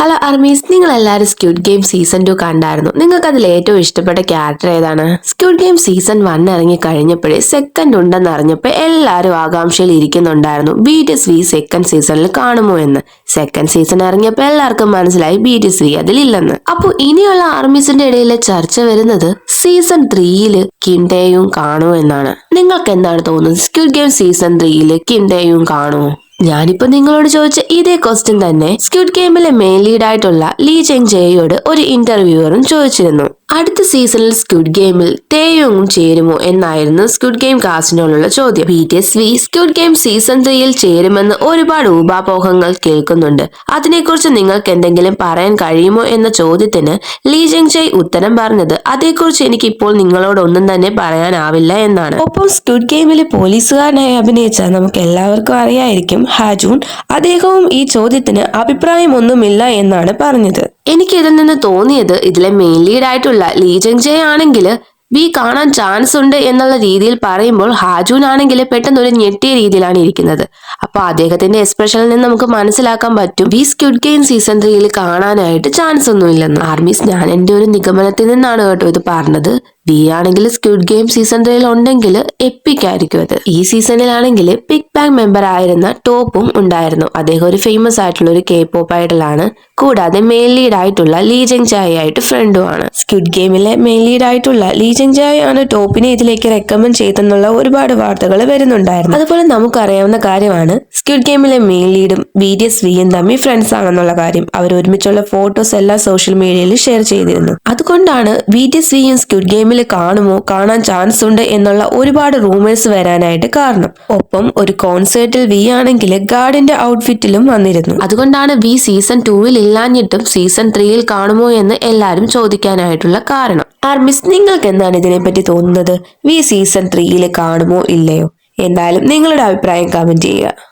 Hello അർമീസ് നിങ്ങൾ എല്ലാവരും squid Game season two കണ്ടായിരുന്നു. നിങ്ങൾക്ക് അതിൽ ഏറ്റവും ഇഷ്ടപ്പെട്ട ക്യാരക്ടർ ഏതാണ്? സ്ക്യൂഡ് ഗെയിം സീസൺ വൺ ഇറങ്ങി കഴിഞ്ഞപ്പോഴേ സെക്കൻഡ് ഉണ്ടെന്ന് അറിഞ്ഞപ്പോൾ എല്ലാവരും ആകാംക്ഷയിൽ ഇരിക്കുന്നുണ്ടായിരുന്നു. ബി ടി വി സെക്കൻഡ് സീസണിൽ കാണുമോ എന്ന്. സെക്കൻഡ് സീസൺ ഇറങ്ങിയപ്പോൾ എല്ലാവർക്കും മനസ്സിലായി ബി ടി വി അതിലില്ലെന്ന്. അപ്പോൾ ഇനിയുള്ള ആർമീസിന്റെ ഇടയിലെ ചർച്ച വരുന്നത് സീസൺ ത്രീയിൽ കിൻഡേയും കാണുമോ എന്നാണ്. നിങ്ങൾക്ക് എന്താണ് തോന്നുന്നത്? സ്ക്യൂഡ് ഗെയിം സീസൺ ത്രീയിൽ കിൻഡേയും കാണുമോ? ഞാനിപ്പോ നിങ്ങളോട് ചോദിച്ച ഇതേ ക്വസ്റ്റ്യൻ തന്നെ സ്ക്യൂഡ് ഗെയിമിലെ മെയിൻ ലീഡായിട്ടുള്ള ലീ ചെങ് ജയയോട് ഒരു ഇന്റർവ്യൂവറും ചോദിച്ചിരുന്നു. അടുത്ത സീസണിൽ സ്ക്യൂഡ് ഗെയിമിൽ തേയോങ്ങും ചേരുമോ എന്നായിരുന്നു സ്ക്യൂഡ് ഗെയിം കാസ്റ്റിനോടുള്ള ചോദ്യം. B T S V Squid Game season ത്രീയിൽ ചേരുമെന്ന് ഒരുപാട് ഊപാപോഹങ്ങൾ കേൾക്കുന്നുണ്ട്. അതിനെക്കുറിച്ച് നിങ്ങൾക്ക് എന്തെങ്കിലും പറയാൻ കഴിയുമോ എന്ന ചോദ്യത്തിന് ലീ ജെങ് ജയ് ഉത്തരം പറഞ്ഞത് അതേക്കുറിച്ച് എനിക്ക് ഇപ്പോൾ നിങ്ങളോട് ഒന്നും തന്നെ പറയാനാവില്ല എന്നാണ്. ഒപ്പം സ്ക്യൂഡ് ഗെയിമിലെ പോലീസുകാരനായി അഭിനയിച്ച നമുക്ക് എല്ലാവർക്കും അറിയായിരിക്കും ഹാജൂൺ അദ്ദേഹവും ഈ ചോദ്യത്തിന് അഭിപ്രായമൊന്നുമില്ല എന്നാണ് പറഞ്ഞത്. എനിക്ക് ഇതിൽ നിന്ന് തോന്നിയത് ഇതിലെ മെയിൻ ലീഡ് ആയിട്ടുള്ള ലീ ആണെങ്കിൽ ബി കാണാൻ ചാൻസ് ഉണ്ട് എന്നുള്ള രീതിയിൽ പറയുമ്പോൾ ഹാജൂൻ ആണെങ്കിൽ പെട്ടെന്ന് ഒരു ഞെട്ടിയ രീതിയിലാണ് ഇരിക്കുന്നത്. അപ്പൊ അദ്ദേഹത്തിന്റെ എക്സ്പ്രഷനിൽ നിന്ന് നമുക്ക് മനസ്സിലാക്കാൻ പറ്റും. ബി സ്ക്യൂഡ് ഗെയിം സീസൺ ത്രീയിൽ കാണാനായിട്ട് ചാൻസ് ഒന്നുമില്ലെന്ന്. ആർമീസ് ഞാൻ എന്റെ ഒരു നിഗമനത്തിൽ നിന്നാണ് കേട്ടോ ഇത് പറഞ്ഞത്. ബി ആണെങ്കിൽ സ്ക്യൂഡ് ഗെയിം സീസൺ ത്രീയിൽ ഉണ്ടെങ്കിൽ എപ്പിക് ആയിരിക്കും അത്. ഈ സീസണിലാണെങ്കിൽ ബിഗ് ബാങ് മെമ്പർ ആയിരുന്ന ടോപ്പും ഉണ്ടായിരുന്നു. അദ്ദേഹം ഒരു ഫേമസ് ആയിട്ടുള്ള ഒരു കെ പോപ്പ് ഐഡലാണ് കൂടാതെ മെയിൻ ലീഡ് ആയിട്ടുള്ള ലീജങ് ചായ ആയിട്ട് ഫ്രണ്ടും ആണ്. സ്ക്യൂഡ് ഗെയിമിലെ മെയിൻ ലീഡ് ആയിട്ടുള്ള ലീജങ് ചായ ആണ് ടോപ്പിനെ ഇതിലേക്ക് റെക്കമെൻഡ് ചെയ്തെന്നുള്ള ഒരുപാട് വാർത്തകൾ വരുന്നുണ്ടായിരുന്നു. അതുപോലെ നമുക്കറിയാവുന്ന കാര്യമാണ് സ്ക്യൂഡ് ഗെയിമിലെ മെയിൻ ലീഡും ബി ഡി എസ് വിയും തമ്മിൽ ഫ്രണ്ട്സ് ആണെന്നുള്ള കാര്യം അവർ ഒരുമിച്ചുള്ള ഫോട്ടോസ് എല്ലാം സോഷ്യൽ മീഡിയയിൽ ഷെയർ ചെയ്തിരുന്നു. അതുകൊണ്ടാണ് ബി ഡി എസ് വിയും സ്ക്യൂഡ് ഗെയിമിൽ കാണുമോ? കാണാൻ ചാൻസ് ഉണ്ട് എന്നുള്ള ഒരുപാട് റൂമേഴ്സ് വരാനായിട്ട് കാരണം. ഒപ്പം ഒരു കോൺസേർട്ടിൽ വി ആണെങ്കിൽ ഗാർഡിന്റെ ഔട്ട്ഫിറ്റിലും വന്നിരുന്നു. അതുകൊണ്ടാണ് വി സീസൺ ടൂവിൽ ഇല്ലാഞ്ഞിട്ടും സീസൺ ത്രീയിൽ കാണുമോ എന്ന് എല്ലാവരും ചോദിക്കാനായിട്ടുള്ള കാരണം. ആർമിസ് നിങ്ങൾക്ക് എന്താണ് ഇതിനെപ്പറ്റി തോന്നുന്നത്? വി സീസൺ ത്രീയിൽ കാണുമോ ഇല്ലയോ? എന്തായാലും നിങ്ങളുടെ അഭിപ്രായം കമന്റ് ചെയ്യുക.